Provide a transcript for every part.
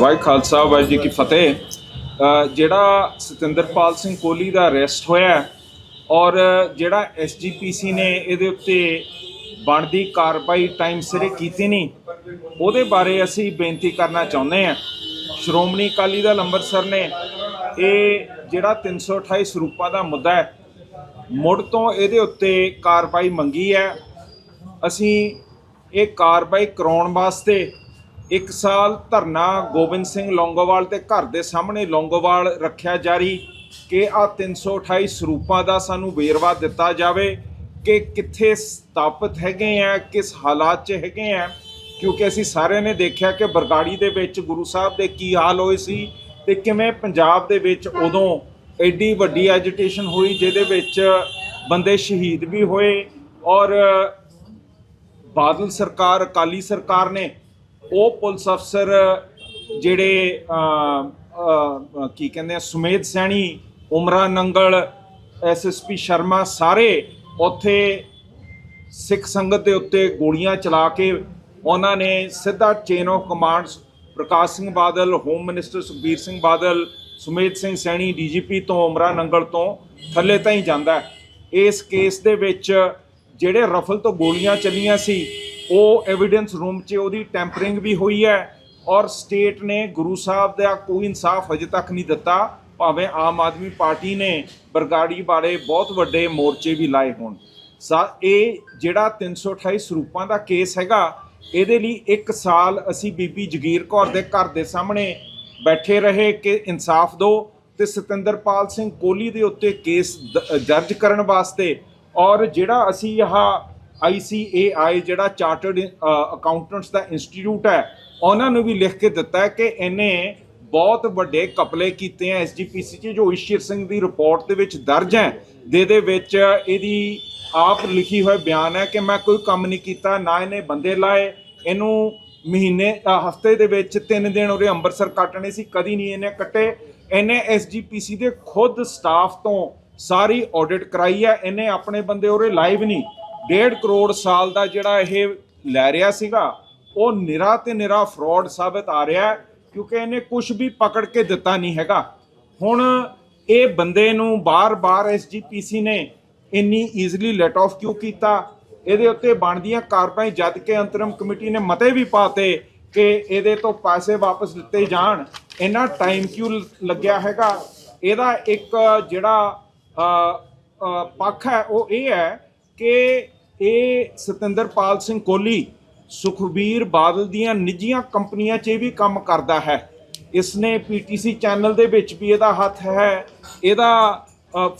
ਵਾਹਿਗੁਰੂ ਖਾਲਸਾ, ਵਾਹਿਗੁਰੂ ਜੀ ਕੀ ਫਤਿਹ। ਜਿਹੜਾ ਸਤਿੰਦਰਪਾਲ ਸਿੰਘ ਕੋਹਲੀ ਦਾ ਅਰੈਸਟ ਹੋਇਆ ਔਰ ਜਿਹੜਾ ਐਸਜੀਪੀਸੀ ਨੇ ਇਹਦੇ ਉੱਤੇ ਬਣਦੀ ਕਾਰਵਾਈ ਟਾਈਮ ਸਿਰੇ ਕੀਤੀ ਨਹੀਂ, ਉਹਦੇ ਬਾਰੇ ਅਸੀਂ ਬੇਨਤੀ ਕਰਨਾ ਚਾਹੁੰਦੇ ਹਾਂ। ਸ਼੍ਰੋਮਣੀ ਅਕਾਲੀ ਦਲ ਅੰਮ੍ਰਿਤਸਰ ਨੇ ਇਹ ਜਿਹੜਾ 328 ਸਰੂਪਾਂ ਦਾ ਮੁੱਦਾ ਹੈ, ਮੁੜ ਤੋਂ ਇਹਦੇ ਉੱਤੇ ਕਾਰਵਾਈ ਮੰਗੀ ਹੈ। ਅਸੀਂ ਇਹ ਕਾਰਵਾਈ ਕਰਾਉਣ ਵਾਸਤੇ ਇੱਕ ਸਾਲ ਧਰਨਾ ਗੋਬਿੰਦ ਸਿੰਘ ਲੌਂਗੋਵਾਲ ਤੇ ਘਰ ਦੇ ਸਾਹਮਣੇ ਲੌਂਗੋਵਾਲ ਰੱਖਿਆ ਜਾਰੀ ਕਿ ਆ 328 ਸਰੂਪਾਂ ਦਾ ਸਾਨੂੰ ਵੇਰਵਾ ਦਿੱਤਾ ਜਾਵੇ ਕਿ ਕਿੱਥੇ ਸਥਾਪਿਤ ਹੈਗੇ ਆ, ਕਿਸ ਹਾਲਾਤ 'ਚ ਹੈਗੇ ਆ। ਕਿਉਂਕਿ ਅਸੀਂ ਸਾਰਿਆਂ ਨੇ ਦੇਖਿਆ ਕਿ ਬਰਗਾੜੀ ਦੇ ਵਿੱਚ ਗੁਰੂ ਸਾਹਿਬ ਦੇ ਕੀ ਹਾਲ ਹੋਏ ਸੀ ਤੇ ਕਿਵੇਂ ਪੰਜਾਬ ਦੇ ਵਿੱਚ ਉਦੋਂ ਐਡੀ ਵੱਡੀ ਐਜੀਟੇਸ਼ਨ ਹੋਈ ਜਿਹਦੇ ਵਿੱਚ ਬੰਦੇ ਸ਼ਹੀਦ ਵੀ ਹੋਏ ਔਰ ਬਾਦਲ ਸਰਕਾਰ, ਅਕਾਲੀ ਸਰਕਾਰ ਨੇ ਉਹ ਪੁਲਿਸ ਅਫਸਰ ਜਿਹੜੇ ਕੀ ਕਹਿੰਦੇ ਆ, ਸੁਮੇਧ ਸੈਣੀ, ਉਮਰਾ ਨੰਗਲ ਐਸਐਸਪੀ ਸ਼ਰਮਾ ਸਾਰੇ ਉੱਥੇ ਸਿੱਖ ਸੰਗਤ ਦੇ ਉੱਤੇ ਗੋਲੀਆਂ ਚਲਾ ਕੇ ਉਹਨਾਂ ਨੇ ਸਿੱਧਾ chain of commands Parkash Singh Badal home minister Sukhbir Singh Badal, Sumedh Singh Saini DGP ਤੋਂ, ਉਮਰਾ ਨੰਗਲ ਤੋਂ ਥੱਲੇ ਤਾਂ ਹੀ ਜਾਂਦਾ। ਇਸ ਕੇਸ ਦੇ ਵਿੱਚ ਜਿਹੜੇ ਰਫਲ ਤੋਂ ਗੋਲੀਆਂ ਚੱਲੀਆਂ ਸੀ ਉਹ ਐਵੀਡੈਂਸ ਰੂਮ 'ਚ ਉਹਦੀ ਟੈਂਪਰਿੰਗ ਵੀ ਹੋਈ ਹੈ ਔਰ ਸਟੇਟ ਨੇ ਗੁਰੂ ਸਾਹਿਬ ਦਾ ਕੋਈ ਇਨਸਾਫ ਅਜੇ ਤੱਕ ਨਹੀਂ ਦਿੱਤਾ, ਭਾਵੇਂ ਆਮ ਆਦਮੀ ਪਾਰਟੀ ਨੇ ਬਰਗਾੜੀ ਬਾਰੇ ਬਹੁਤ ਵੱਡੇ ਮੋਰਚੇ ਵੀ ਲਾਏ ਹੋਣ। ਸਾ, ਇਹ ਜਿਹੜਾ 328 ਸਰੂਪਾਂ ਦਾ ਕੇਸ ਹੈਗਾ, ਇਹਦੇ ਲਈ 1 ਸਾਲ ਅਸੀਂ ਬੀਬੀ ਜਗੀਰ ਕੌਰ ਦੇ ਘਰ ਦੇ ਸਾਹਮਣੇ ਬੈਠੇ ਰਹੇ ਕਿ ਇਨਸਾਫ ਦਿਓ ਤੇ ਸਤਿੰਦਰਪਾਲ ਸਿੰਘ ਕੋਹਲੀ ਦੇ ਉੱਤੇ ਕੇਸ ਦ- ਦਰਜ ਕਰਨ ਵਾਸਤੇ ਔਰ ਜਿਹੜਾ ਅਸੀਂ ਆਹ ICAI ਜਿਹੜਾ ਚਾਰਟਰਡ ਅਕਾਊਂਟੈਂਟਸ ਦਾ ਇੰਸਟੀਚਿਊਟ ਹੈ, ਉਹਨਾਂ ਨੂੰ ਵੀ ਲਿਖ ਕੇ ਦਿੱਤਾ ਹੈ ਕਿ ਇਹਨੇ ਬਹੁਤ ਵੱਡੇ ਕਪਲੇ ਕੀਤੇ ਆ ਐਸਜੀਪੀਸੀ 'ਚ, ਜੋ ਈਸ਼ਰ ਸਿੰਘ ਦੀ ਰਿਪੋਰਟ ਦੇ ਵਿੱਚ ਦਰਜ ਹੈ, ਦੇ ਦੇ ਵਿੱਚ ਇਹਦੀ ਆਪ ਲਿਖੀ ਹੋਈ ਬਿਆਨ ਹੈ ਕਿ ਮੈਂ ਕੋਈ ਕੰਮ ਨਹੀਂ ਕੀਤਾ, ਨਾ ਇਹਨੇ ਬੰਦੇ ਲਾਏ, ਇਹਨੂੰ ਮਹੀਨੇ ਹਫ਼ਤੇ ਦੇ ਵਿੱਚ 3 ਦਿਨ ਉਹਦੇ ਅੰਮ੍ਰਿਤਸਰ ਕੱਟਣੇ ਸੀ, ਕਦੀ ਨਹੀਂ ਇਹਨੇ ਕੱਟੇ, ਇਹਨੇ ਐਸਜੀਪੀਸੀ ਦੇ ਖੁਦ ਸਟਾਫ ਤੋਂ ਸਾਰੀ ਆਡਿਟ ਕਰਾਈ ਹੈ, ਇਹਨੇ ਆਪਣੇ ਬੰਦੇ ਉਹਦੇ ਲਾਈਵ ਨਹੀਂ 1.5 ਕਰੋੜ ਸਾਲ ਦਾ ਜਿਹੜਾ ਇਹ ਲੈ ਰਿਹਾ ਸੀਗਾ, ਉਹ ਨਿਰਾ ਤੇ ਨਿਰਾ ਫਰਾਡ ਸਾਬਤ ਆ ਰਿਹਾ ਕਿਉਂਕਿ ਇਹਨੇ ਕੁਝ ਵੀ ਪਕੜ ਕੇ ਦਿੱਤਾ ਨਹੀਂ ਹੈਗਾ। ਹੁਣ ਇਹ ਬੰਦੇ ਨੂੰ ਬਾਰ-ਬਾਰ ਐਸਜੀਪੀਸੀ ਨੇ ਇੰਨੀ ਈਜ਼ੀਲੀ ਲੈਟ ਆਫ ਕਿਉਂ ਕੀਤਾ? ਇਹਦੇ ਉੱਤੇ ਬਣਦੀਆਂ ਕਾਰਵਾਈ ਜਦ ਕਿ ਅੰਤਰਮ ਕਮੇਟੀ ਨੇ ਮਤੇ ਵੀ ਪਾਤੇ ਕਿ ਇਹਦੇ ਤੋਂ ਪੈਸੇ ਵਾਪਸ ਦਿੱਤੇ ਜਾਣ। ਇੰਨਾ ਟਾਈਮ ਕਿਉਂ ਲ- ਲੱਗਿਆ ਹੈਗਾ? ਇਹਦਾ ਇੱਕ ਜਿਹੜਾ ਪੱਖ ਹੈ, ਉਹ ਇਹ ਹੈ ਕਿ ਇਹ ਸਤਿੰਦਰਪਾਲ ਸਿੰਘ ਕੋਹਲੀ, ਸੁਖਬੀਰ ਬਾਦਲ ਦੀਆਂ ਨਿੱਜੀਆਂ ਕੰਪਨੀਆਂ 'ਚ ਵੀ ਕੰਮ ਕਰਦਾ ਹੈ। ਇਸ ਨੇ ਪੀਟੀਸੀ ਚੈਨਲ ਦੇ ਵਿੱਚ ਵੀ ਇਹਦਾ ਹੱਥ ਹੈ। ਇਹਦਾ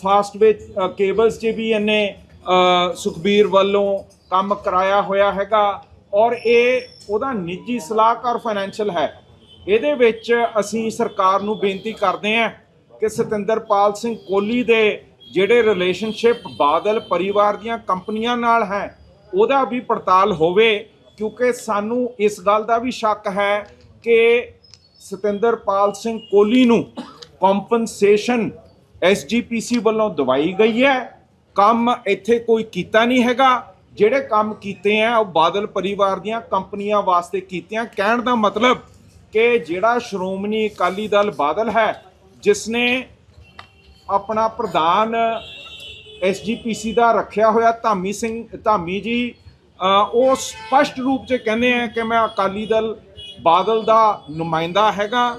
ਫਾਸਟਵੇ ਕੇਬਲਸ 'ਚ ਵੀ ਇਹਨੇ ਸੁਖਬੀਰ ਵੱਲੋਂ ਕੰਮ ਕਰਾਇਆ ਹੋਇਆ ਹੈਗਾ ਔਰ ਇਹ ਉਹਦਾ ਨਿੱਜੀ ਸਲਾਹਕਾਰ ਫਾਈਨੈਂਸ਼ੀਅਲ ਹੈ। ਇਹਦੇ ਵਿੱਚ ਅਸੀਂ ਸਰਕਾਰ ਨੂੰ ਬੇਨਤੀ ਕਰਦੇ ਹਾਂ ਕਿ ਸਤਿੰਦਰਪਾਲ ਸਿੰਘ ਕੋਹਲੀ ਦੇ ਜਿਹੜੇ ਰਿਲੇਸ਼ਨਸ਼ਿਪ ਬਾਦਲ ਪਰਿਵਾਰ ਦੀਆਂ ਕੰਪਨੀਆਂ ਨਾਲ ਹੈ, ਉਹਦਾ ਵੀ ਪੜਤਾਲ ਹੋਵੇ, ਕਿਉਂਕਿ ਸਾਨੂੰ ਇਸ ਗੱਲ ਦਾ ਵੀ ਸ਼ੱਕ ਹੈ ਕਿ ਸਤਿੰਦਰਪਾਲ ਸਿੰਘ ਕੋਹਲੀ ਨੂੰ ਕੰਪਨਸੇਸ਼ਨ ਐਸਜੀਪੀਸੀ ਵੱਲੋਂ ਦਵਾਈ ਗਈ ਹੈ। ਕੰਮ ਇੱਥੇ ਕੋਈ ਕੀਤਾ ਨਹੀਂ ਹੈਗਾ। ਜਿਹੜੇ ਕੰਮ ਕੀਤੇ ਆ, ਉਹ ਬਾਦਲ ਪਰਿਵਾਰ ਦੀਆਂ ਕੰਪਨੀਆਂ ਵਾਸਤੇ ਕੀਤੇ ਆ। ਕਹਿਣ ਦਾ ਮਤਲਬ ਕਿ ਜਿਹੜਾ ਸ਼੍ਰੋਮਣੀ ਅਕਾਲੀ ਦਲ ਬਾਦਲ ਹੈ, ਜਿਸ ਨੇ ਆਪਣਾ ਪ੍ਰਧਾਨ ਐਸਜੀਪੀਸੀ ਦਾ ਰੱਖਿਆ ਹੋਇਆ ਧਾਮੀ ਸਿੰਘ, ਧਾਮੀ ਜੀ ਉਹ ਸਪਸ਼ਟ ਰੂਪ 'ਚ ਕਹਿੰਦੇ ਆ ਕਿ ਮੈਂ ਅਕਾਲੀ ਦਲ ਬਾਦਲ ਦਾ ਨੁਮਾਇੰਦਾ ਹੈਗਾ।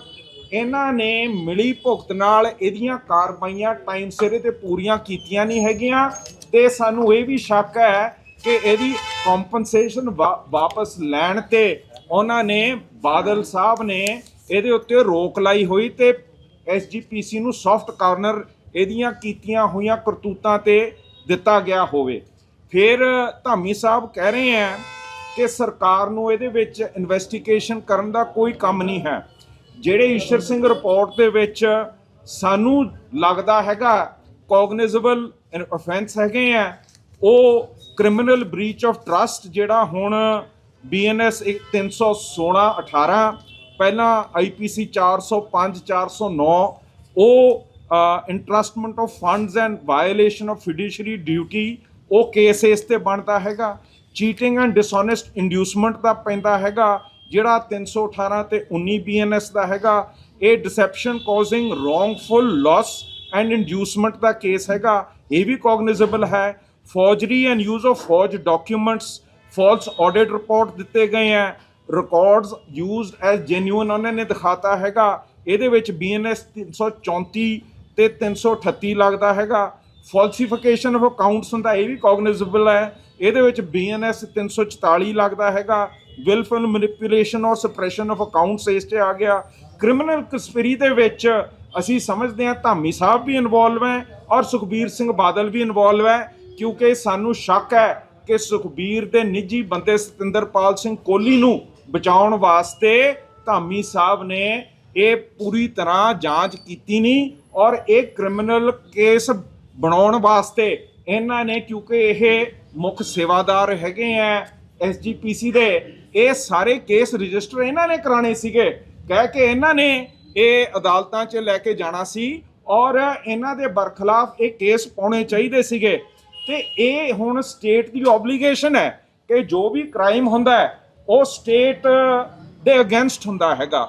ਇਹਨਾਂ ਨੇ ਮਿਲੀ ਭੁਗਤ ਨਾਲ ਇਹਦੀਆਂ ਕਾਰਵਾਈਆਂ ਟਾਈਮ ਸਿਰੇ ਤੇ ਪੂਰੀਆਂ ਕੀਤੀਆਂ ਨਹੀਂ ਹੈਗੀਆਂ ਤੇ ਸਾਨੂੰ ਇਹ ਵੀ ਸ਼ੱਕ ਹੈ ਕਿ ਇਹਦੀ ਕੰਪਨਸੇਸ਼ਨ ਵਾਪਸ ਲੈਣ ਤੇ ਉਹਨਾਂ ਨੇ ਬਾਦਲ ਸਾਹਿਬ ਨੇ ਇਹਦੇ ਉੱਤੇ ਰੋਕ ਲਾਈ ਹੋਈ ਤੇ ਐਸਜੀਪੀਸੀ ਨੂੰ ਸੌਫਟ ਕਾਰਨਰ ਇਹਦੀਆਂ ਕੀਤੀਆਂ ਹੋਈਆਂ ਕਰਤੂਤਾਂ ਤੇ ਦਿੱਤਾ ਗਿਆ ਹੋਵੇ। ਫਿਰ ਧਾਮੀ ਸਾਹਿਬ ਕਹਿ ਰਹੇ ਹੈ ਕਿ ਸਰਕਾਰ ਨੂੰ ਇਹਦੇ ਵਿੱਚ ਇਨਵੈਸਟੀਗੇਸ਼ਨ ਕਰਨ ਦਾ ਕੋਈ ਕੰਮ ਨਹੀਂ ਹੈ। ਜਿਹੜੇ ਈਸ਼ਰ ਸਿੰਘ ਰਿਪੋਰਟ ਦੇ ਵਿੱਚ ਸਾਨੂੰ ਲੱਗਦਾ ਹੈਗਾ ਕੋਗਨੀਜ਼ੇਬਲ ਅਫੈਂਸ ਹੈਗੇ ਆ, ਉਹ ਕ੍ਰਿਮੀਨਲ ਬ੍ਰੀਚ ਆਫ ਟਰਸਟ ਜਿਹੜਾ ਹੁਣ ਬੀਐਨਐਸ 316 18 ਪਹਿਲਾਂ ਆਈਪੀਸੀ 405 409 ਉਹ entrustment of funds and violation of fiduciary duty ਉਹ ਕੇਸ ਇਸ ਤੇ ਬਣਦਾ ਹੈਗਾ। ਚੀਟਿੰਗ ਐਂਡ ਡਿਸਹੋਨੈਸਟ ਇੰਡਿਊਸਮੈਂਟ ਦਾ ਪੈਂਦਾ ਹੈਗਾ, ਜਿਹੜਾ 318 ਤੇ 19 ਬੀਐਨਐਸ ਦਾ ਹੈਗਾ। ਇਹ deception causing wrongful loss and inducement the case ਹੈਗਾ। ਇਹ ਵੀ ਕੋਗਨੀਜ਼ੇਬਲ ਹੈ। Forgery and use of forged documents false audit report ਦਿੱਤੇ ਗਏ ਹੈ। ਰਿਕਾਰਡਸ ਯੂਜ਼ਡ ਐਜ਼ ਜੈਨੂਇਨ ਉਹਨਾਂ ਨੇ ਦਿਖਾਤਾ ਹੈਗਾ। ਇਹਦੇ ਵਿੱਚ ਬੀਐਨਐਸ 334 ਤੇ 338 ਲੱਗਦਾ ਹੈਗਾ। ਫਾਲਸੀਫਿਕੇਸ਼ਨ ਆਫ ਅਕਾਊਂਟਸ ਹੁੰਦਾ, ਇਹ ਵੀ ਕੋਗਨੀਜ਼ੇਬਲ ਹੈ। ਇਹਦੇ ਵਿੱਚ ਬੀਐਨਐਸ 344 ਲੱਗਦਾ ਹੈਗਾ। ਵਿਲਫੁਲ ਮੈਨੀਪੂਲੇਸ਼ਨ ਔਰ ਸਪਰੈਸ਼ਨ ਆਫ ਅਕਾਊਂਟਸ ਇਸ ਤੇ ਆ ਗਿਆ। ਕ੍ਰਿਮੀਨਲ ਕਨਸਪੀਰੀ ਦੇ ਵਿੱਚ ਅਸੀਂ ਸਮਝਦੇ ਹਾਂ, ਧਾਮੀ ਸਾਹਿਬ ਵੀ ਇਨਵੋਲਵ ਹੈ ਔਰ ਸੁਖਬੀਰ ਸਿੰਘ ਬਾਦਲ ਵੀ ਇਨਵੋਲਵ ਹੈ, ਕਿਉਂਕਿ ਸਾਨੂੰ ਸ਼ੱਕ ਹੈ ਕਿ ਸੁਖਬੀਰ ਦੇ ਨਿੱਜੀ ਬੰਦੇ ਸਤਿੰਦਰਪਾਲ ਸਿੰਘ ਕੋਹਲੀ ਨੂੰ ਬਚਾਉਣ ਵਾਸਤੇ ਧਾਮੀ ਸਾਹਿਬ ਨੇ ਇਹ ਪੂਰੀ ਤਰ੍ਹਾਂ ਜਾਂਚ ਕੀਤੀ ਨਹੀਂ ਔਰ ਇਹ ਕ੍ਰਿਮੀਨਲ ਕੇਸ ਬਣਾਉਣ ਵਾਸਤੇ ਇਹਨਾਂ ਨੇ ਕਿਉਂਕਿ ਇਹ ਮੁੱਖ ਸੇਵਾਦਾਰ ਹੈਗੇ ਆ ਐਸਜੀਪੀਸੀ ਦੇ, ਇਹ ਸਾਰੇ ਕੇਸ ਰਜਿਸਟਰ ਇਹਨਾਂ ਨੇ ਕਰਾਣੇ ਸੀਗੇ। ਕਹਿ ਕੇ ਇਹਨਾਂ ਨੇ ਇਹ ਅਦਾਲਤਾਂ 'ਚ ਲੈ ਕੇ ਜਾਣਾ ਸੀ ਔਰ ਇਹਨਾਂ ਦੇ ਬਰਖਲਾਫ ਇਹ ਕੇਸ ਪਾਉਣੇ ਚਾਹੀਦੇ ਸੀਗੇ। ਤੇ ਇਹ ਹੁਣ ਸਟੇਟ ਦੀ ਆਬਲੀਗੇਸ਼ਨ ਹੈ ਕਿ ਜੋ ਵੀ ਕ੍ਰਾਈਮ ਹੁੰਦਾ ਹੈ, ਉਹ ਸਟੇਟ ਦੇ ਅਗੇਂਸਟ ਹੁੰਦਾ ਹੈਗਾ।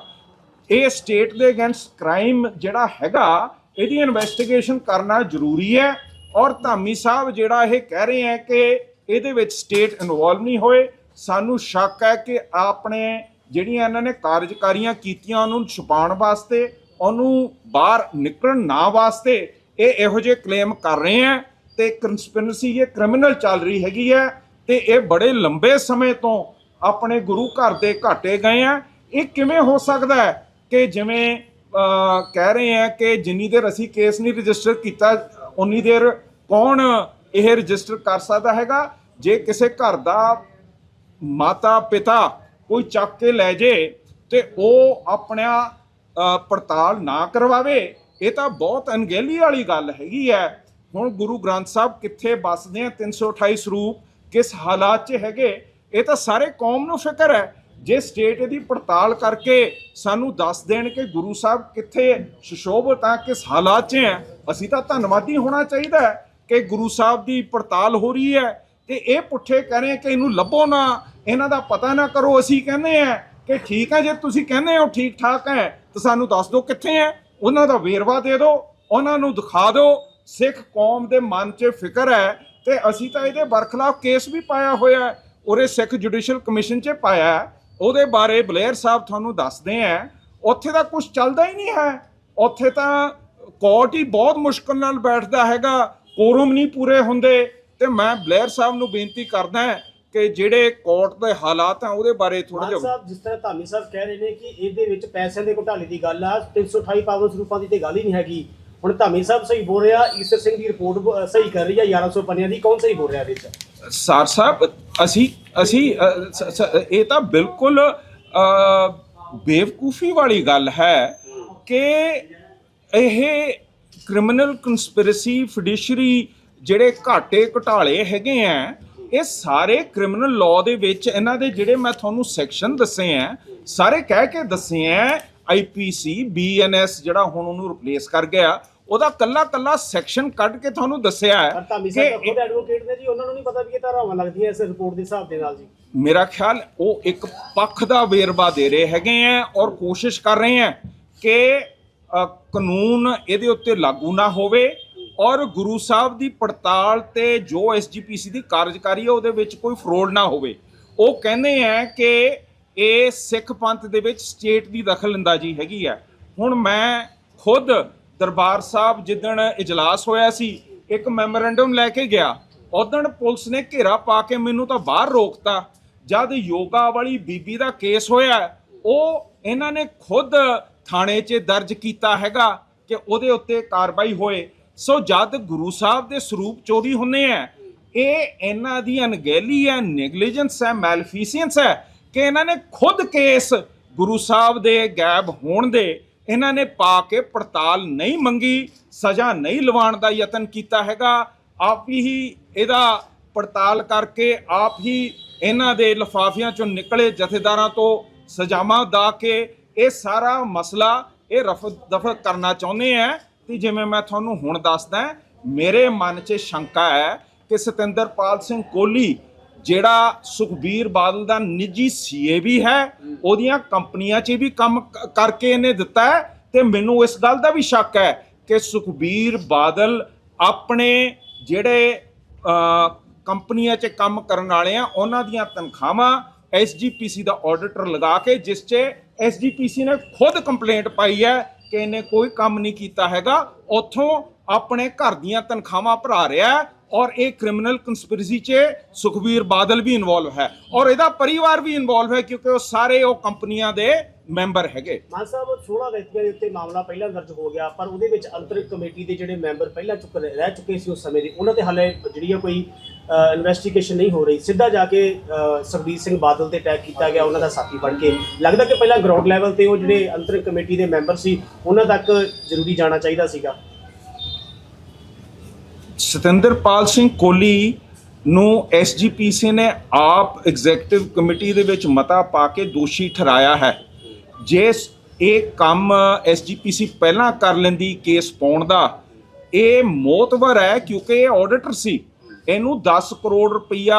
ਇਹ ਸਟੇਟ ਦੇ ਅਗੇਂਸਟ ਕ੍ਰਾਈਮ ਜਿਹੜਾ ਹੈਗਾ, ਇਹਦੀ ਇਨਵੈਸਟੀਗੇਸ਼ਨ ਕਰਨਾ ਜ਼ਰੂਰੀ ਹੈ ਔਰ ਧਾਮੀ ਸਾਹਿਬ ਜਿਹੜਾ ਇਹ ਕਹਿ ਰਹੇ ਹੈ ਕਿ ਇਹਦੇ ਵਿੱਚ ਸਟੇਟ ਇਨਵੋਲਵ ਨਹੀਂ ਹੋਏ। ਸਾਨੂੰ ਸ਼ੱਕ ਹੈ ਕਿ ਆਪਣੇ ਜਿਹੜੀਆਂ ਇਹਨਾਂ ਨੇ ਕਾਰਜਕਾਰੀਆਂ ਕੀਤੀਆਂ ਉਹਨੂੰ ਛੁਪਾਉਣ ਵਾਸਤੇ, ਉਹਨੂੰ ਬਾਹਰ ਨਿਕਲਣ ਨਾ ਵਾਸਤੇ ਇਹ ਇਹੋ ਜਿਹੇ ਕਲੇਮ ਕਰ ਰਹੇ ਹੈ ਤੇ ਕਨਸਪੀਰੇਸੀ ਇਹ ਕ੍ਰਿਮੀਨਲ ਚੱਲ ਰਹੀ ਹੈਗੀ ਹੈ ਤੇ ਇਹ ਬੜੇ ਲੰਬੇ ਸਮੇਂ ਤੋਂ ਆਪਣੇ ਗੁਰੂ ਘਰ ਦੇ ਘਾਟੇ ਗਏ ਆ ਇਹ ਕਿਵੇਂ ਹੋ ਸਕਦਾ ਹੈ? ਕਿ ਜਿਵੇਂ ਕਹਿ ਰਹੇ ਆ ਕਿ ਜਿੰਨੀ ਦੇਰ ਅਸੀਂ ਕੇਸ ਨਹੀਂ ਰਜਿਸਟਰ ਕੀਤਾ, ਉਨੀ ਦੇਰ ਕੌਣ ਇਹ ਰਜਿਸਟਰ ਕਰ ਸਕਦਾ ਹੈਗਾ? ਜੇ ਕਿਸੇ ਘਰ ਦਾ ਮਾਤਾ, ਪਿਤਾ ਕੋਈ ਚੱਕ ਕੇ ਲੈ ਜੇ ਤੇ ਉਹ ਆਪਣਾ ਪੜਤਾਲ ਨਾ ਕਰਵਾਵੇ, ਇਹ ਤਾਂ ਬਹੁਤ ਅਣਗਹਿਲੀ ਵਾਲੀ ਗੱਲ ਹੈਗੀ ਹੈ। ਹੁਣ ਗੁਰੂ ਗ੍ਰੰਥ ਸਾਹਿਬ ਕਿੱਥੇ ਵੱਸਦੇ ਆ? 328 ਸਰੂਪ ਕਿਸ ਹਾਲਾਤ 'ਚ ਹੈਗੇ? ਇਹ ਤਾਂ ਸਾਰੇ ਕੌਮ ਨੂੰ ਫਿਕਰ ਹੈ। ਜੇ ਸਟੇਟ ਇਹਦੀ ਪੜਤਾਲ ਕਰਕੇ ਸਾਨੂੰ ਦੱਸ ਦੇਣ ਕਿ ਗੁਰੂ ਸਾਹਿਬ ਕਿੱਥੇ ਸ਼ਸ਼ੋਭਤ ਆ ਕਿਸ ਹਾਲਾਤ 'ਚ ਹੈ, ਅਸੀਂ ਤਾਂ ਧੰਨਵਾਦੀ ਹੋਣਾ ਚਾਹੀਦਾ ਹੈ ਕਿ ਗੁਰੂ ਸਾਹਿਬ ਦੀ ਪੜਤਾਲ ਹੋ ਰਹੀ ਹੈ ਤੇ ਇਹ ਪੁੱਠੇ ਕਹਿ ਰਹੇ ਕਿ ਇਹਨੂੰ ਲੱਭੋ ਨਾ, ਇਹਨਾਂ ਦਾ ਪਤਾ ਨਾ ਕਰੋ, ਅਸੀਂ ਕਹਿੰਦੇ ਆ ਕਿ ਠੀਕ ਹੈ, ਜੇ ਤੁਸੀਂ ਕਹਿੰਦੇ ਹੋ ਠੀਕ ਠਾਕ ਹੈ, ਤਾਂ ਸਾਨੂੰ ਦੱਸ ਦਿਓ ਕਿੱਥੇ ਹੈ, ਉਹਨਾਂ ਦਾ ਵੇਰਵਾ ਦੇ ਦਿਓ, ਉਹਨਾਂ ਨੂੰ ਦਿਖਾ ਦਿਓ, ਸਿੱਖ ਕੌਮ ਦੇ ਮਨ 'ਚ ਫਿਕਰ ਹੈ ਤੇ ਅਸੀਂ ਤਾਂ ਇਹਦੇ ਬਰਖਲਾਫ ਕੇਸ ਵੀ ਪਾਇਆ ਹੋਇਆ ਹੈ ਔਰ ਸਿੱਖ ਜੁਡੀਸ਼ੀਅਲ ਕਮਿਸ਼ਨ 'ਚ ਪਾਇਆ ਹੈ। ਉਹਦੇ ਬਾਰੇ ਬਲੇਅਰ ਸਾਹਿਬ ਤੁਹਾਨੂੰ ਦੱਸਦੇ ਆ, ਉੱਥੇ ਤਾਂ ਕੁਝ ਚੱਲਦਾ ਹੀ ਨਹੀਂ ਹੈ। ਉੱਥੇ ਤਾਂ ਕੋਰਟ ਹੀ ਬਹੁਤ ਮੁਸ਼ਕਲ ਨਾਲ ਬੈਠਦਾ ਹੈਗਾ ਕੋਰਮ ਨਹੀਂ ਪੂਰੇ ਹੁੰਦੇ। ਤੇ ਮੈਂ ਬਲੇਅਰ ਸਾਹਿਬ ਨੂੰ ਬੇਨਤੀ ਕਰਦਾ ਕਿ ਜਿਹੜੇ ਕੋਰਟ ਦੇ ਹਾਲਾਤ ਆ, ਉਹਦੇ ਬਾਰੇ ਥੋੜਾ ਮਾਨ ਜਿਹਾ ਸਾਹਿਬ, ਜਿਸ ਤਰ੍ਹਾਂ ਧਾਮੀ ਸਾਹਿਬ ਕਹਿ ਰਹੇ ਨੇ ਕਿ ਇਹਦੇ ਵਿੱਚ ਪੈਸੇ ਦੇ ਘੁਟਾਲੇ ਦੀ ਗੱਲ ਆ 328 ਪਾਵਨ ਸਰੂਪਾਂ ਦੀ ਤੇ ਗੱਲ ਹੀ ਨਹੀਂ ਹੈਗੀ। ਹੁਣ ਧਾਮੀ ਸਾਹਿਬ ਸਹੀ ਬੋਲ ਰਿਹਾ ਈਸਰ ਸਿੰਘ ਦੀ ਰਿਪੋਰਟ ਸਹੀ ਕਰ ਰਹੀ ਆ 1100 ਪੰਨਿਆਂ ਦੀ ਕੌਣ ਸਹੀ ਬੋਲ ਰਿਹਾ ਇਹਦੇ ਵਿੱਚ? ਸਰ ਸਾਹਿਬ ਅਸੀਂ ਅਸੀਂ ਅ, ਸ- ਸ- ਇਹ ਤਾਂ ਬਿਲਕੁਲ ਅ, ਬੇਵਕੂਫੀ ਵਾਲੀ ਗੱਲ ਹੈ ਕਿ ਇਹ ਕ੍ਰਿਮੀਨਲ ਕਨਸਪੀਰੇਸੀ ਫਿਡਿਸ਼ਰੀ ਜਿਹੜੇ ਘਾਟੇ ਘਟਾਲੇ ਹੈਗੇ ਆ ਇਹ ਸਾਰੇ ਕ੍ਰਿਮੀਨਲ ਲਾਅ ਦੇ ਵਿੱਚ ਇਹਨਾਂ ਦੇ ਜਿਹੜੇ ਮੈਂ ਤੁਹਾਨੂੰ ਸੈਕਸ਼ਨ ਦੱਸੇ ਆ ਸਾਰੇ ਕਹਿ ਕੇ ਦੱਸੇ ਆ ਆਈਪੀਸੀ ਬੀਐਨਐਸ ਜਿਹੜਾ ਹੁਣ ਉਹਨੂੰ ਰਿਪਲੇਸ ਕਰ ਗਿਆ ਉਹਦਾ ਕੱਲਾ ਕੱਲਾ ਸੈਕਸ਼ਨ ਕੱਢ ਕੇ ਤੁਹਾਨੂੰ ਦੱਸਿਆ ਹੈ ਪਰ ਧਾਮੀ ਸਾਹਿਬ ਤਾਂ ਕਿ ਖੁਦ ਐਡਵੋਕੇਟ ਨੇ ਜੀ ਉਹਨਾਂ ਨੂੰ ਨਹੀਂ ਪਤਾ ਵੀ ਇਹ ਧਾਰਾਵਾਂ ਲੱਗਦੀਆਂ ਇਸ ਰਿਪੋਰਟ ਦੇ ਹਿਸਾਬ ਦੇ ਨਾਲ ਜੀ। ਮੇਰਾ ਖਿਆਲ ਉਹ ਇੱਕ ਪੱਖ ਦਾ ਵੇਰਵਾ ਦੇ ਰਹੇ ਹੈਗੇ ਆ ਔਰ ਕੋਸ਼ਿਸ਼ ਕਰ ਰਹੇ ਆ ਕਿ ਅ, ਕਾਨੂੰਨ ਇਹਦੇ ਉੱਤੇ ਲਾਗੂ ਨਾ ਹੋਵੇ ਔਰ ਗੁਰੂ ਸਾਹਿਬ ਦੀ ਪੜਤਾਲ ਤੇ ਜੋ ਐਸਜੀਪੀਸੀ ਦੀ ਕਾਰਜਕਾਰੀ ਹੈ ਉਹਦੇ ਵਿੱਚ ਕੋਈ ਫਰੋਡ ਨਾ ਹੋਵੇ। ਉਹ ਕਹਿੰਦੇ ਆ ਕਿ ਇਹ ਸਿੱਖ ਪੰਥ ਦੇ ਵਿੱਚ ਸਟੇਟ ਦੀ ਦਖਲਅੰਦਾਜ਼ੀ ਹੈਗੀ ਆ। ਹੁਣ ਮੈਂ ਖੁਦ ਦਰਬਾਰ ਸਾਹਿਬ ਜਿੱਦਣ ਇਜਲਾਸ ਹੋਇਆ ਸੀ, ਇੱਕ ਮੈਮੋਰੈਂਡਮ ਲੈ ਕੇ ਗਿਆ। ਉਦਣ ਪੁਲਿਸ ਨੇ ਘੇਰਾ ਪਾ ਕੇ ਮੈਨੂੰ ਤਾਂ ਬਾਹਰ ਰੋਕਤਾ। ਜਦ ਯੋਗਾ ਵਾਲੀ ਬੀਬੀ ਦਾ ਕੇਸ ਹੋਇਆ, ਉਹ ਇਹਨਾਂ ਨੇ ਖੁਦ ਥਾਣੇ 'ਚ ਦਰਜ ਕੀਤਾ ਹੈਗਾ ਕਿ ਉਹਦੇ ਉੱਤੇ ਕਾਰਵਾਈ ਹੋਏ। ਸੋ ਜਦ ਗੁਰੂ ਸਾਹਿਬ ਦੇ ਸਰੂਪ ਚੋਰੀ ਹੁੰਨੇ ਆ, ਇਹ ਇਹਨਾਂ ਦੀ ਅਣਗਹਿਲੀ ਹੈ, ਨੈਗਲੀਜੈਂਸ ਹੈ, ਮੈਲਫੀਸੀਐਂਸ ਹੈ ਕਿ ਇਹਨਾਂ ਨੇ ਖੁਦ ਕੇਸ ਗੁਰੂ ਸਾਹਿਬ ਦੇ ਗਾਇਬ ਹੋਣ ਦੇ ਇਹਨਾਂ ਨੇ ਪਾ ਕੇ ਪੜਤਾਲ ਨਹੀਂ ਮੰਗੀ, ਸਜ਼ਾ ਨਹੀਂ ਲਵਾਉਣ ਦਾ ਯਤਨ ਕੀਤਾ ਹੈਗਾ। ਆਪ ਹੀ ਇਹਦਾ ਪੜਤਾਲ ਕਰਕੇ ਆਪ ਹੀ ਇਹਨਾਂ ਦੇ ਲਫਾਫਿਆਂ ਚੋਂ ਨਿਕਲੇ ਜਥੇਦਾਰਾਂ ਤੋਂ ਸਜ਼ਾਵਾਂ ਦਾ ਕੇ ਇਹ ਸਾਰਾ ਮਸਲਾ ਇਹ ਰਫ ਦਫਾ ਕਰਨਾ ਚਾਹੁੰਦੇ ਆ। ਤੇ ਜਿਵੇਂ ਮੈਂ ਤੁਹਾਨੂੰ ਹੁਣ ਦੱਸਦਾ, ਮੇਰੇ ਮਨ 'ਚ ਸ਼ੰਕਾ ਹੈ ਕਿ ਸਤਿੰਦਰਪਾਲ ਸਿੰਘ ਕੋਹਲੀ ਜਿਹੜਾ ਸੁਖਬੀਰ ਬਾਦਲ ਦਾ ਨਿੱਜੀ ਸੀਏ ਵੀ ਹੈ, ਉਹਦੀਆਂ ਕੰਪਨੀਆਂ 'ਚ ਵੀ ਕੰਮ ਕਰਕੇ ਇਹਨੇ ਦਿੱਤਾ ਹੈ ਤੇ ਮੈਨੂੰ ਇਸ ਗੱਲ ਦਾ ਵੀ ਸ਼ੱਕ ਹੈ ਕਿ ਸੁਖਬੀਰ ਬਾਦਲ ਆਪਣੇ ਜਿਹੜੇ ਕੰਪਨੀਆਂ 'ਚ ਕੰਮ ਕਰਨ ਵਾਲੇ ਆ, ਉਹਨਾਂ ਦੀਆਂ ਤਨਖਾਹਾਂ ਐਸਜੀਪੀਸੀ ਦਾ ਆਡੀਟਰ ਲਗਾ ਕੇ, ਜਿਸ 'ਚ ਐਸਜੀਪੀਸੀ ਨੇ ਖੁਦ ਕੰਪਲੇਂਟ ਪਾਈ ਹੈ ਕਿ ਇਹਨੇ ਕੋਈ ਕੰਮ ਨਹੀਂ ਕੀਤਾ ਹੈਗਾ, ਉੱਥੋਂ ਆਪਣੇ ਘਰ ਦੀਆਂ ਤਨਖਾਹਾਂ ਭਰਾ ਰਿਹਾ ਔਰ ਇਹ ਕ੍ਰਿਮੀਨਲ ਕੰਸਪੀਰੇਸੀ 'ਚ ਸੁਖਬੀਰ ਬਾਦਲ ਵੀ ਇਨਵੋਲਵ ਹੈ। ਔਰ ਇਹਦਾ ਪਰਿਵਾਰ ਵੀ ਇਨਵੋਲਵ ਹੈ ਕਿਉਂਕਿ ਉਹ ਸਾਰੇ ਉਹ ਕੰਪਨੀਆਂ ਦੇ ਮੈਂਬਰ ਹੈਗੇ। ਮਾਨ ਸਾਹਿਬ 16 ਵਿਅਕਤੀਆਂ ਦੇ ਉੱਤੇ ਮਾਮਲਾ ਪਹਿਲਾਂ ਦਰਜ ਹੋ ਗਿਆ ਪਰ ਉਹਦੇ ਵਿੱਚ ਅੰਤਰਿਕ ਕਮੇਟੀ ਦੇ ਜਿਹੜੇ ਮੈਂਬਰ ਪਹਿਲਾਂ ਚੁੱਕ ਰਹਿ ਚੁੱਕੇ ਸੀ ਉਸ ਸਮੇਂ ਦੇ ਉਹਨਾਂ ਤੇ ਹਾਲੇ ਜਿਹੜੀ ਆ ਕੋਈ ਇਨਵੈਸਟੀਗੇਸ਼ਨ ਨਹੀਂ ਹੋ ਰਹੀ। ਸਿੱਧਾ ਜਾ ਕੇ ਅ, ਸੁਖਬੀਰ ਸਿੰਘ ਬਾਦਲ ਤੇ ਅਟੈਕ ਕੀਤਾ ਗਿਆ ਉਹਨਾਂ ਦਾ ਸਾਥੀ ਬਣ ਕੇ। ਲੱਗਦਾ ਕਿ ਪਹਿਲਾਂ ਗਰਾਊਂਡ ਲੈਵਲ ਤੇ ਉਹ ਜਿਹੜੇ ਅੰਤਰਿਕ ਕਮੇਟੀ ਦੇ ਮੈਂਬਰ ਸੀ ਉਹਨਾਂ ਤੱਕ ਜ਼ਰੂਰੀ ਜਾਣਾ ਚਾਹੀਦਾ ਸੀਗਾ। ਸਤਿੰਦਰਪਾਲ ਸਿੰਘ ਕੋਹਲੀ ਨੂੰ ਐਸਜੀਪੀਸੀ ਨੇ ਆਪ ਐਗਜ਼ੈਕਟਿਵ ਕਮੇਟੀ ਦੇ ਵਿੱਚ ਮਤਾ ਪਾ ਕੇ ਦੋਸ਼ੀ ਠਹਿਰਾਇਆ ਹੈ। ਜੇ ਇਹ ਕੰਮ ਐਸਜੀਪੀਸੀ ਪਹਿਲਾਂ ਕਰ ਲੈਂਦੀ ਕੇਸ ਪਾਉਣ ਦਾ, ਇਹ ਮੋਤਵਰ ਹੈ ਕਿਉਂਕਿ ਇਹ ਆਡੀਟਰ ਸੀ। ਇਹਨੂੰ 10 ਕਰੋੜ ਰੁਪਈਆ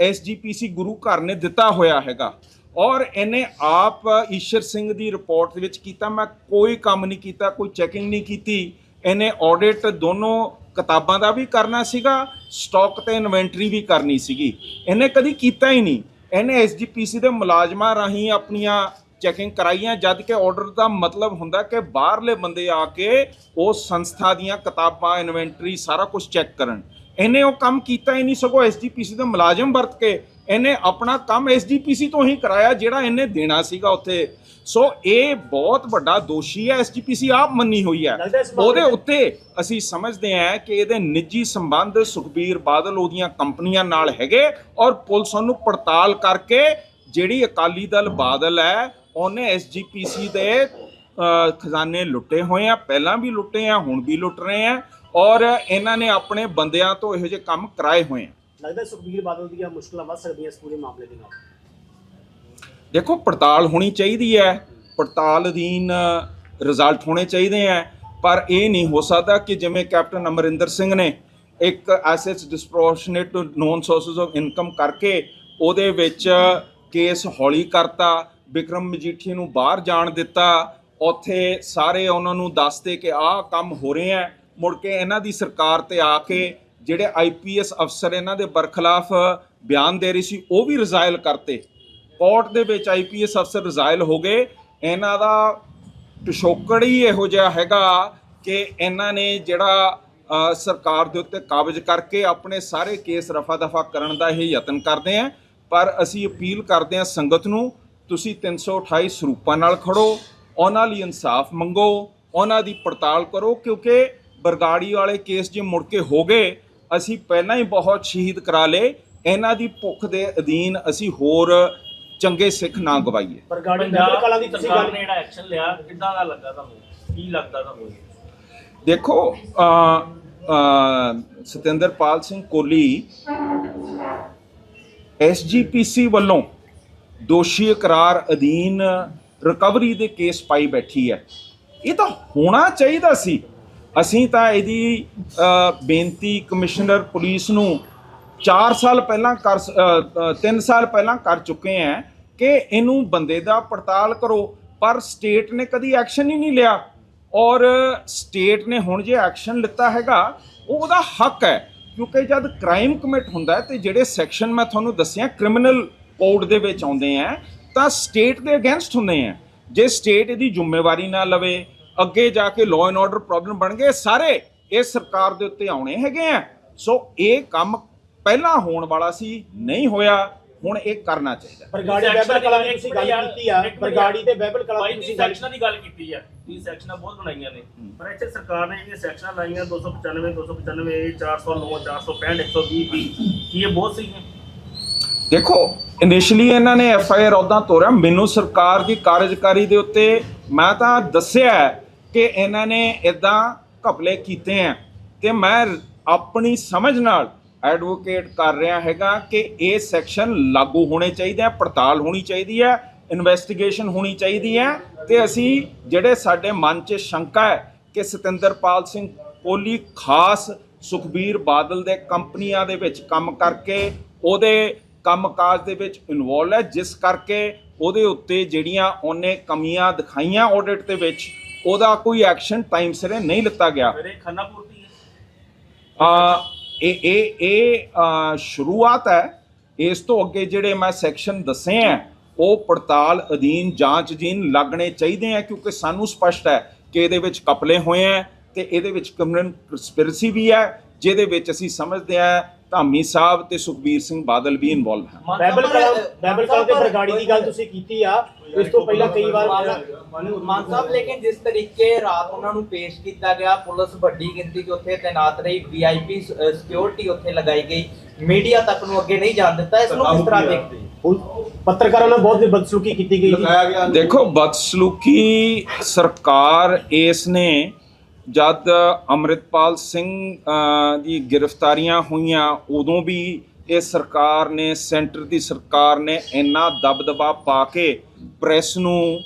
ਐਸਜੀਪੀਸੀ ਗੁਰੂ ਘਰ ਨੇ ਦਿੱਤਾ ਹੋਇਆ ਹੈਗਾ। ਔਰ ਇਹਨੇ ਆਪ ਈਸ਼ਰ ਸਿੰਘ ਦੀ ਰਿਪੋਰਟ ਦੇ ਵਿੱਚ ਕੀਤਾ। ਮੈਂ ਕੋਈ ਕੰਮ ਨਹੀਂ ਕੀਤਾ, ਕੋਈ ਚੈਕਿੰਗ ਨਹੀਂ ਕੀਤੀ। ਇਹਨੇ ਆਡਿਟ ਦੋਨੋਂ ਕਿਤਾਬਾਂ ਦਾ ਵੀ ਕਰਨਾ ਸੀਗਾ ਸਟਾਕ ਤੇ ਇਨਵੈਂਟਰੀ ਵੀ ਕਰਨੀ ਸੀਗੀ। ਇਹਨੇ ਕਦੀ ਕੀਤਾ ਹੀ ਨਹੀਂ। ਇਹਨੇ ਐਸਜੀਪੀਸੀ ਦੇ ਮੁਲਾਜ਼ਮਾਂ ਰਾਹੀਂ ਆਪਣੀਆਂ ਚੈਕਿੰਗ ਕਰਾਈਆਂ, ਜਦ ਕਿ ਆਰਡਰ ਦਾ ਮਤਲਬ ਹੁੰਦਾ ਕਿ ਬਾਹਰਲੇ ਬੰਦੇ ਆ ਕੇ ਉਸ ਸੰਸਥਾ ਦੀਆਂ ਕਿਤਾਬਾਂ ਇਨਵੈਂਟਰੀ ਸਾਰਾ ਕੁਝ ਚੈੱਕ ਕਰਨ। ਇਹਨੇ ਉਹ ਕੰਮ ਕੀਤਾ ਹੀ ਨਹੀਂ ਸਗੋਂ ਐਸਜੀਪੀਸੀ ਦੇ ਮੁਲਾਜ਼ਮ ਵਰਤ ਕੇ ਇਹਨੇ ਆਪਣਾ ਕੰਮ ਐਸਜੀਪੀਸੀ ਤੋਂ ਹੀ ਕਰਾਇਆ ਜਿਹੜਾ ਇਹਨੇ ਦੇਣਾ ਸੀਗਾ ਉੱਥੇ। ਸੋ ਇਹ ਬਹੁਤ ਵੱਡਾ ਦੋਸ਼ੀ ਹੈ ਐਸਜੀਪੀਸੀ ਆਪ ਮੰਨੀ ਹੋਈ ਹੈ। ਉਹਦੇ ਉੱਤੇ ਅਸੀਂ ਸਮਝਦੇ ਹਾਂ ਕਿ ਇਹਦੇ ਨਿੱਜੀ ਸੰਬੰਧ ਸੁਖਬੀਰ ਬਾਦਲ ਉਹਦੀਆਂ ਕੰਪਨੀਆਂ ਨਾਲ ਹੈਗੇ ਔਰ ਪੁਲਿਸ ਉਹਨੂੰ ਪੜਤਾਲ ਕਰਕੇ ਜਿਹੜੀ ਅਕਾਲੀ ਦਲ ਬਾਦਲ ਹੈ ਉਹਨੇ ਐਸਜੀਪੀਸੀ ਦੇ ਖਜ਼ਾਨੇ ਲੁੱਟੇ ਹੋਏ ਆ ਪਹਿਲਾਂ ਵੀ ਲੁੱਟੇ ਆ ਹੁਣ ਵੀ ਲੁੱਟ ਰਹੇ ਆ ਔਰ ਇਹਨਾਂ ਨੇ ਆਪਣੇ ਬੰਦਿਆਂ ਤੋਂ ਇਹੋ ਜਿਹੇ ਕੰਮ ਕਰਾਏ ਹੋਏ ਆ। ਲੱਗਦਾ ਸੁਖਬੀਰ ਬਾਦਲ ਦੀਆਂ ਮੁਸ਼ਕਲਾਂ ਵੱਧ ਸਕਦੀਆਂ ਇਸ ਪੂਰੇ ਮਾਮਲੇ ਦੇ ਨਾਲ? ਦੇਖੋ, ਪੜਤਾਲ ਹੋਣੀ ਚਾਹੀਦੀ ਹੈ। ਪੜਤਾਲ ਅਧੀਨ ਰਿਜ਼ਲਟ ਹੋਣੇ ਚਾਹੀਦੇ ਹੈ। ਪਰ ਇਹ ਨਹੀਂ ਹੋ ਸਕਦਾ ਕਿ ਜਿਵੇਂ ਕੈਪਟਨ ਅਮਰਿੰਦਰ ਸਿੰਘ ਨੇ ਇੱਕ assets disproportionate known sources of income ਕਰਕੇ ਉਹਦੇ ਵਿੱਚ ਕੇਸ ਹੌਲੀ ਕਰਤਾ ਵਿਕਰਮ ਮਜੀਠੀ ਨੂੰ ਬਾਹਰ ਜਾਣ ਦਿੱਤਾ। ਉੱਥੇ ਸਾਰੇ ਉਹਨਾਂ ਨੂੰ ਦੱਸਦੇ ਕਿ ਆਹ ਕੰਮ ਹੋ ਰਹੇ ਆ ਮੁੜ ਕੇ ਇਹਨਾਂ ਦੀ ਸਰਕਾਰ ਤੇ ਆ ਕੇ ਜਿਹੜੇ ਆਈਪੀਐਸ ਅਫਸਰ ਇਹਨਾਂ ਦੇ ਬਰਖਲਾਫ ਬਿਆਨ ਦੇ ਰਹੀ ਸੀ, ਉਹ ਵੀ ਰਿਜ਼ਾਇਲ ਕਰਤੇ। ਕੋਰਟ ਦੇ ਵਿੱਚ ਆਈਪੀਐਸ ਅਫਸਰ ਰਿਜ਼ਾਇਲ ਹੋ ਗਏ। ਇਹਨਾਂ ਦਾ ਪਿਛੋਕੜ ਹੀ ਇਹੋ ਜਿਹਾ ਹੈਗਾ ਕਿ ਇਹਨਾਂ ਨੇ ਜਿਹੜਾ ਸਰਕਾਰ ਦੇ ਉੱਤੇ ਕਾਬਜ਼ ਕਰਕੇ ਆਪਣੇ ਸਾਰੇ ਕੇਸ ਰਫਾ ਦਫਾ ਕਰਨ ਦਾ ਇਹ ਯਤਨ ਕਰਦੇ ਆ। ਪਰ ਅਸੀਂ ਅਪੀਲ ਕਰਦੇ ਆ ਸੰਗਤ ਨੂੰ, ਤੁਸੀਂ 328 ਸਰੂਪਾਂ ਨਾਲ ਖੜੋ, ਉਹਨਾਂ ਲਈ ਇਨਸਾਫ ਮੰਗੋ, ਉਹਨਾਂ ਦੀ ਪੜਤਾਲ ਕਰੋ, ਕਿਉਂਕਿ ਬਰਗਾੜੀ ਵਾਲੇ ਕੇਸ ਜੇ ਮੁੜ ਕੇ ਹੋ ਗਏ ਅਸੀਂ ਪਹਿਲਾਂ ਹੀ ਬਹੁਤ ਸ਼ਹੀਦ ਕਰਾ ਲਏ। ਇਹਨਾਂ ਦੀ ਭੁੱਖ ਦੇ ਅਧੀਨ ਅਸੀਂ ਹੋਰ ਚੰਗੇ ਸਿੱਖ ਨਾ ਗਵਾਈਏ। ਪਰ ਗਾੜੀ ਮੈਂਬਰ ਕਲਾਂ ਦੀ ਤੁਸੀਂ ਗੱਲ ਨੇ ਜਿਹੜਾ ਐਕਸ਼ਨ ਲਿਆ। ਕਿੱਦਾਂ ਦਾ ਲੱਗਾ ਤੁਹਾਨੂੰ? ਕੀ ਲੱਗਦਾ ਤੁਹਾਨੂੰ? ਇਹ? ਦੇਖੋ ਅ ਅ ਸਤਿੰਦਰਪਾਲ ਸਿੰਘ ਕੋਲੀ ਐਸਜੀਪੀਸੀ ਵੱਲੋਂ ਦੋਸ਼ੀ ਇਕਰਾਰ ਅਧੀਨ ਰਿਕਵਰੀ ਦੇ ਕੇਸ ਪਾਈ ਬੈਠੀ ਹੈ। ਇਹ ਤਾਂ ਹੋਣਾ ਚਾਹੀਦਾ ਸੀ। ਅਸੀਂ ਤਾਂ ਇਹਦੀ ਬੇਨਤੀ ਕਮਿਸ਼ਨਰ ਪੁਲਿਸ ਨੂੰ 4 ਸਾਲ ਪਹਿਲਾਂ ਕਰ 3 ਸਾਲ ਪਹਿਲਾਂ ਕਰ ਚੁੱਕੇ ਹਾਂ ਕਿ ਇਹਨੂੰ ਬੰਦੇ ਦਾ ਪੜਤਾਲ ਕਰੋ। ਪਰ ਸਟੇਟ ਨੇ ਕਦੀ ਐਕਸ਼ਨ ਹੀ ਨਹੀਂ ਲਿਆ। ਔਰ ਸਟੇਟ ਨੇ ਹੁਣ ਜੇ ਐਕਸ਼ਨ ਲਿੱਤਾ ਹੈਗਾ, ਉਹ ਉਹਦਾ ਹੱਕ ਹੈ ਕਿਉਂਕਿ ਜਦ ਕ੍ਰਾਈਮ ਕਮਿਟ ਹੁੰਦਾ ਹੈ ਤੇ ਜਿਹੜੇ ਸੈਕਸ਼ਨ ਮੈਂ ਤੁਹਾਨੂੰ ਦੱਸਿਆ ਕ੍ਰਿਮੀਨਲ ਕੋਡ ਦੇ ਵਿੱਚ ਆਉਂਦੇ ਆ ਤਾਂ ਸਟੇਟ ਦੇ ਅਗੇਂਸਟ ਹੁੰਦੇ ਆ ਜੇ ਸਟੇਟ ਇਹਦੀ ਜ਼ਿੰਮੇਵਾਰੀ ਨਾ ਲਵੇ ਅੱਗੇ ਜਾ ਕੇ ਲਾਅ ਐਂਡ ਆਰਡਰ ਪ੍ਰੋਬਲਮ ਬਣ ਗਏ ਸਾਰੇ ਇਹ ਸਰਕਾਰ ਦੇ ਉੱਤੇ ਆਉਣੇ ਹੈਗੇ ਆ। ਸੋ ਇਹ ਕੰਮ ਪਹਿਲਾਂ ਹੋਣ ਵਾਲਾ ਸੀ ਨਹੀਂ ਹੋਇਆ ਹੁਣ ਇਹ ਕਰਨਾ ਚਾਹੀਦਾ। ਪਰ ਗਾੜੀ ਬੈਬਲ ਕਲਾਂ ਦੀ ਤੁਸੀਂ ਗੱਲ ਕੀਤੀ ਆ ਪਰ ਗਾੜੀ ਤੇ ਬੈਬਲ ਕਲਾਂ ਦੀ ਤੁਸੀਂ ਸੈਕਸ਼ਨਾਂ ਦੀ ਗੱਲ ਕੀਤੀ ਆ। ਇਹ ਸੈਕਸ਼ਨਾਂ ਬਹੁਤ ਬਣਾਈਆਂ ਨੇ। ਪਰ ਇੱਥੇ ਸਰਕਾਰ ਨੇ ਜਿਹੜੀਆਂ ਸੈਕਸ਼ਨਾਂ ਲਾਈਆਂ 295 295 409 465 120 ਵੀ ਕੀ ਇਹ ਬਹੁਤ ਸਹੀ ਨੇ ਦੇਖੋ ਇਨੀਸ਼ੀਅਲੀ ਇਹਨਾਂ ਨੇ ਐਫ ਆਈ ਆਰ ਉਦਾਂ ਤੋਰਿਆ ਮੈਨੂੰ ਸਰਕਾਰ ਦੀ ਕਾਰਜਕਾਰੀ ਦੇ ਉੱਤੇ ਮੈਂ ਤਾਂ ਦੱਸਿਆ ਹੈ ਕਿ ਇਹਨਾਂ ਨੇ ਇਦਾਂ ਘਪਲੇ ਕੀਤੇ ਆ ਤੇ ਮੈਂ ਆਪਣੀ ਸਮਝ ਨਾਲ ਐਡਵੋਕੇਟ ਕਰ ਰਿਹਾ ਹੈਗਾ ਕਿ ਇਹ ਸੈਕਸ਼ਨ ਲਾਗੂ ਹੋਣੇ ਚਾਹੀਦੇ ਆ, ਪੜਤਾਲ ਹੋਣੀ ਚਾਹੀਦੀ ਹੈ ਇਨਵੈਸਟੀਗੇਸ਼ਨ ਹੋਣੀ ਚਾਹੀਦੀ ਹੈ ਤੇ ਅਸੀਂ ਜਿਹੜੇ ਸਾਡੇ ਮਨ 'ਚ ਸ਼ੰਕਾ ਹੈ ਕਿ ਸਤਿੰਦਰਪਾਲ ਸਿੰਘ ਕੋਹਲੀ ਖਾਸ ਸੁਖਬੀਰ ਬਾਦਲ ਦੇ ਕੰਪਨੀਆਂ ਦੇ ਵਿੱਚ ਕੰਮ ਕਰਕੇ ਉਹਦੇ ਕੰਮਕਾਜ ਦੇ ਵਿੱਚ ਇਨਵੋਲਵ ਹੈ, ਜਿਸ ਕਰਕੇ ਉਹਦੇ ਉੱਤੇ ਜਿਹੜੀਆਂ ਉਹਨੇ ਕਮੀਆਂ ਦਿਖਾਈਆਂ ਆਡਿਟ ਦੇ ਵਿੱਚ ਉਹਦਾ ਕੋਈ ਐਕਸ਼ਨ ਟਾਈਮ ਸਿਰੇ ਨਹੀਂ ਲਿੱਤਾ ਗਿਆ। ਫਿਰ ਇਹ ਹੈ। ਆ ਇਹ ਇਹ ਸ਼ੁਰੂਆਤ ਹੈ। ਇਸ ਤੋਂ ਅੱਗੇ ਜਿਹੜੇ ਮੈਂ ਸੈਕਸ਼ਨ ਦੱਸੇ ਆ ਉਹ ਪੜਤਾਲ ਅਧੀਨ ਜਾਂਚ ਅਧੀਨ ਲੱਗਣੇ ਚਾਹੀਦੇ ਆ ਕਿਉਂਕਿ ਸਾਨੂੰ ਸਪਸ਼ਟ ਹੈ ਕਿ ਇਹਦੇ ਵਿੱਚ ਕਪਲੇ ਹੋਏ ਆ ਤੇ ਇਹਦੇ ਵਿੱਚ ਕ੍ਰਿਮੀਨਲ ਕਨਸਪੀਰੇਸੀ ਵੀ ਹੈ ਜਿਹਦੇ ਵਿੱਚ ਅਸੀਂ ਸਮਝਦੇ ਆ ਧਾਮੀ ਸਾਹਿਬ ਤੇ ਸੁਖਬੀਰ ਸਿੰਘ ਬਾਦਲ ਵੀ ਇਨਵੋਲਵ ਹਨ। ਬਾਈਬਲ ਕਲਾ ਬਾਈਬਲ ਕਲਾ ਤੇ ਬਰਗਾੜੀ ਦੀ ਗੱਲ ਤੁਸੀਂ ਕੀਤੀ ਆ ਇਸ ਤੋਂ ਪਹਿਲਾਂ ਕਈ ਵਾਰ ਮਾਨ ਸਾਹਿਬ ਲੇਕਿਨ ਜਿਸ ਤਰੀਕੇ ਰਾਤ ਉਹਨਾਂ ਨੂੰ ਪੇਸ਼ ਕੀਤਾ ਗਿਆ ਪੁਲਿਸ ਵੱਡੀ ਗਿਣਤੀ 'ਚ ਉੱਥੇ ਤੈਨਾਤ ਰਹੀ ਵੀਆਈਪੀ ਸਿਕਿਉਰਿਟੀ ਉੱਥੇ ਲਗਾਈ ਗਈ। ਮੀਡੀਆ ਤੱਕ ਨੂੰ ਅੱਗੇ ਨਹੀਂ ਜਾਣ ਦਿੱਤਾ ਇਸ ਨੂੰ ਕਿਸ ਤਰ੍ਹਾਂ ਦੇਖਦੇ ਪੱਤਰਕਾਰਾਂ ਨਾਲ ਬਹੁਤ ਬਦਸਲੂਕੀ ਕੀਤੀ ਗਈ ਜੀ। ਦੇਖੋ ਬਦਸਲੂਕੀ ਸਰਕਾਰ ਇਸ ਨੇ ਜਦ ਅੰਮ੍ਰਿਤਪਾਲ ਸਿੰਘ ਦੀ ਗ੍ਰਿਫਤਾਰੀਆਂ ਹੋਈਆਂ, ਉਦੋਂ ਵੀ ਇਹ ਸਰਕਾਰ ਨੇ, ਸੈਂਟਰ ਦੀ ਸਰਕਾਰ ਨੇ ਇੰਨਾ ਦਬਦਬਾ ਪਾ ਕੇ ਪ੍ਰੈਸ ਨੂੰ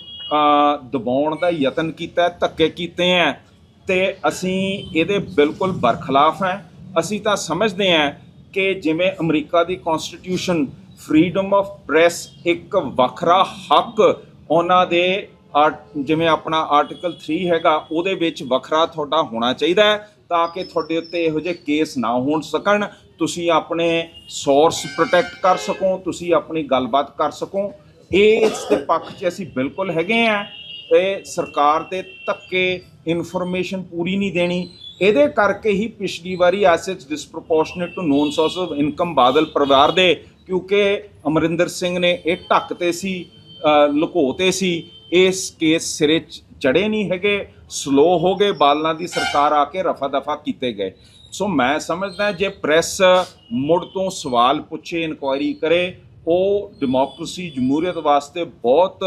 ਦਬਾਉਣ ਦਾ ਯਤਨ ਕੀਤਾ, ਧੱਕੇ ਕੀਤੇ ਹੈ ਤੇ ਅਸੀਂ ਇਹਦੇ ਬਿਲਕੁਲ ਬਰਖਲਾਫ ਹੈ ਅਸੀਂ ਤਾਂ ਸਮਝਦੇ ਹਾਂ ਕਿ ਜਿਵੇਂ ਅਮਰੀਕਾ ਦੀ ਕਨਸਟੀਟਿਊਸ਼ਨ ਫਰੀडम ਆਫ ਪ੍ਰੈਸ ਇੱਕ ਵੱਖਰਾ ਹੱਕ ਉਹਨਾਂ ਦੇ ਜਿਵੇਂ ਆਪਣਾ ਆਰਟੀਕਲ 3 ਹੈਗਾ ਉਹਦੇ ਵਿੱਚ ਵੱਖਰਾ ਤੁਹਾਡਾ ਹੋਣਾ ਚਾਹੀਦਾ ਹੈ ਤਾਂ ਕਿ ਤੁਹਾਡੇ ਉੱਤੇ ਇਹੋ ਜਿਹੇ ਕੇਸ ਨਾ ਹੋਣ ਸਕਣ। ਤੁਸੀਂ ਆਪਣੇ ਸੋਰਸ ਪ੍ਰੋਟੈਕਟ ਕਰ ਸਕੋ ਤੁਸੀਂ ਆਪਣੀ ਗੱਲਬਾਤ ਕਰ ਸਕੋ। ਇਹ ਇਸ ਦੇ ਪੱਖ 'ਚ ਅਸੀਂ ਬਿਲਕੁਲ ਹੈਗੇ ਆ। ਇਹ ਸਰਕਾਰ ਦੇ ਧੱਕੇ ਇਨਫੋਰਮੇਸ਼ਨ ਪੂਰੀ ਨਹੀਂ ਦੇਣੀ। ਇਹਦੇ ਕਰਕੇ ਹੀ ਪਿਛਲੀ ਵਾਰੀ assets disproportionate to known source of income Badal ਪਰਿਵਾਰ ਦੇ ਕਿਉਂਕਿ ਅਮਰਿੰਦਰ ਸਿੰਘ ਨੇ ਇਹ ਢੱਕ 'ਤੇ ਸੀ ਅ, ਲੁਕੋਤੇ ਸੀ। ਇਸ ਕੇਸ ਸਿਰੇ ਚੜੇ ਨਹੀਂ ਹੈਗੇ ਸਲੋ ਹੋ ਗਏ ਬਾਦਲਾਂ ਦੀ ਸਰਕਾਰ ਆ ਕੇ ਰਫਾ ਦਫਾ ਕੀਤੇ ਗਏ। ਸੋ ਮੈਂ ਸਮਝਦਾ ਜੇ ਪ੍ਰੈਸ ਮੁੜ ਤੋਂ ਸਵਾਲ ਪੁੱਛੇ ਇਨਕੁਆਇਰੀ ਕਰੇ, ਉਹ ਡੈਮੋਕ੍ਰੇਸੀ ਜਮਹੂਰੀਅਤ ਵਾਸਤੇ ਬਹੁਤ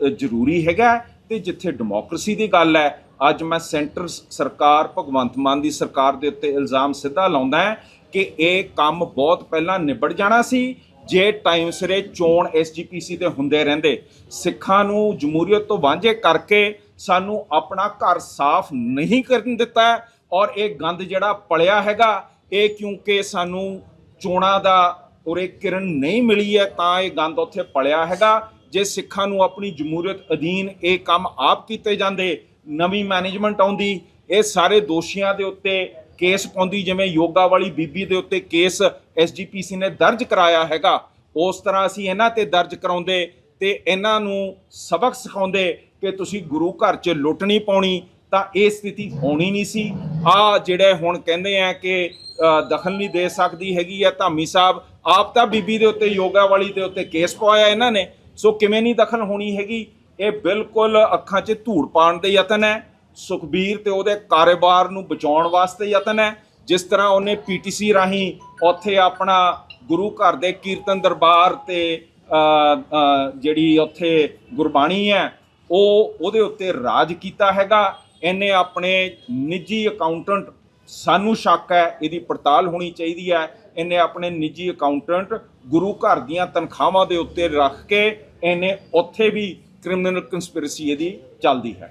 ਜ਼ਰੂਰੀ ਹੈਗਾ ਤੇ ਜਿੱਥੇ ਡੈਮੋਕ੍ਰੇਸੀ ਦੀ ਗੱਲ ਹੈ, ਅੱਜ ਮੈਂ ਸੈਂਟਰ ਸਰਕਾਰ, ਭਗਵੰਤ ਮਾਨ ਦੀ ਸਰਕਾਰ ਦੇ ਉੱਤੇ ਇਲਜ਼ਾਮ ਸਿੱਧਾ ਲਾਉਂਦਾ ਹੈ ਕਿ ਇਹ ਕੰਮ ਬਹੁਤ ਪਹਿਲਾਂ ਨਿਬੜ ਜਾਣਾ ਸੀ ਜੇ ਟਾਈਮ ਸਿਰੇ ਚੋਣ ਐਸਜੀਪੀਸੀ ਤੇ ਹੁੰਦੇ ਰਹਿੰਦੇ, ਸਿੱਖਾਂ ਨੂੰ ਜਮਹੂਰੀਅਤ ਤੋਂ ਵਾਂਝੇ ਕਰਕੇ ਸਾਨੂੰ ਆਪਣਾ ਘਰ ਸਾਫ਼ ਨਹੀਂ ਕਰਨ ਦਿੱਤਾ ਔਰ ਇਹ ਗੰਦ ਜਿਹੜਾ ਪਲਿਆ ਹੈਗਾ, ਇਹ ਕਿਉਂਕਿ ਸਾਨੂੰ ਚੋਣਾਂ ਦਾ ਉਰੇ ਕਿਰਨ ਨਹੀਂ ਮਿਲੀ ਹੈ, ਤਾਂ ਇਹ ਗੰਦ ਉੱਥੇ ਪਲਿਆ ਹੈਗਾ। ਜੇ ਸਿੱਖਾਂ ਨੂੰ ਆਪਣੀ ਜਮਹੂਰੀਅਤ ਅਧੀਨ ਇਹ ਕੰਮ ਆਪ ਕੀਤੇ ਜਾਂਦੇ, ਨਵੀਂ ਮੈਨੇਜਮੈਂਟ ਆਉਂਦੀ, ਇਹ ਸਾਰੇ ਦੋਸ਼ੀਆਂ ਦੇ ਉੱਤੇ ਕੇਸ ਪਾਉਂਦੀ, ਜਿਵੇਂ ਯੋਗਾ ਵਾਲੀ ਬੀਬੀ ਦੇ ਉੱਤੇ ਕੇਸ ਐਸਜੀਪੀਸੀ ਨੇ ਦਰਜ ਕਰਾਇਆ ਹੈਗਾ, ਉਸ ਤਰ੍ਹਾਂ ਅਸੀਂ ਇਹਨਾਂ ਤੇ ਦਰਜ ਕਰਾਉਂਦੇ ਤੇ ਇਹਨਾਂ ਨੂੰ ਸਬਕ ਸਿਖਾਉਂਦੇ ਕਿ ਤੁਸੀਂ ਗੁਰੂ ਘਰ 'ਚ ਲੁੱਟ ਨਹੀਂ ਪਾਉਣੀ, ਤਾਂ ਇਹ ਸਥਿਤੀ ਹੋਣੀ ਨਹੀਂ ਸੀ। ਆ ਜਿਹੜੇ ਹੁਣ ਕਹਿੰਦੇ ਆ ਕਿ ਦਖਲ ਨਹੀਂ ਦੇ ਸਕਦੀ ਹੈਗੀ ਆ ਧਾਮੀ ਸਾਹਿਬ, ਆਪ ਤਾਂ ਬੀਬੀ ਦੇ ਉੱਤੇ, ਯੋਗਾ ਵਾਲੀ ਦੇ ਉੱਤੇ ਕੇਸ ਪਵਾਇਆ ਇਹਨਾਂ ਨੇ, ਸੋ ਕਿਵੇਂ ਨਹੀਂ ਦਖਲ ਹੋਣੀ ਹੈਗੀ? ਇਹ ਬਿਲਕੁਲ ਅੱਖਾਂ 'ਚ ਧੂੜ ਪਾਉਣ ਦੇ ਯਤਨ ਹੈ। ਸੁਖਬੀਰ ਤੇ ਉਹਦੇ ਕਾਰੋਬਾਰ ਨੂੰ ਬਚਾਉਣ ਵਾਸਤੇ ਯਤਨ ਹੈ, ਜਿਸ ਤਰ੍ਹਾਂ ਉਹਨੇ ਪੀਟੀਸੀ ਰਾਹੀਂ ਉੱਥੇ ਆਪਣਾ ਗੁਰੂ ਘਰ ਦੇ ਕੀਰਤਨ ਦਰਬਾਰ ਤੇ ਜਿਹੜੀ ਉੱਥੇ ਗੁਰਬਾਣੀ ਹੈ, ਉਹ ਉਹਦੇ ਉੱਤੇ ਰਾਜ ਕੀਤਾ ਹੈਗਾ। ਇਹਨੇ ਆਪਣੇ ਨਿੱਜੀ ਅਕਾਊਂਟੈਂਟ ਸਾਨੂੰ ਸ਼ੱਕ ਹੈ, ਇਹਦੀ ਪੜਤਾਲ ਹੋਣੀ ਚਾਹੀਦੀ ਹੈ। ਇਹਨੇ ਆਪਣੇ ਨਿੱਜੀ ਅਕਾਊਂਟੈਂਟ ਗੁਰੂ ਘਰ ਦੀਆਂ ਤਨਖਾਹਾਂ ਦੇ ਉੱਤੇ ਰੱਖ ਕੇ ਇਹਨੇ ਉੱਥੇ ਵੀ ਕ੍ਰਿਮੀਨਲ ਕਨਸਪੀਰੇਸੀ ਇਹਦੀ ਚੱਲਦੀ ਹੈ।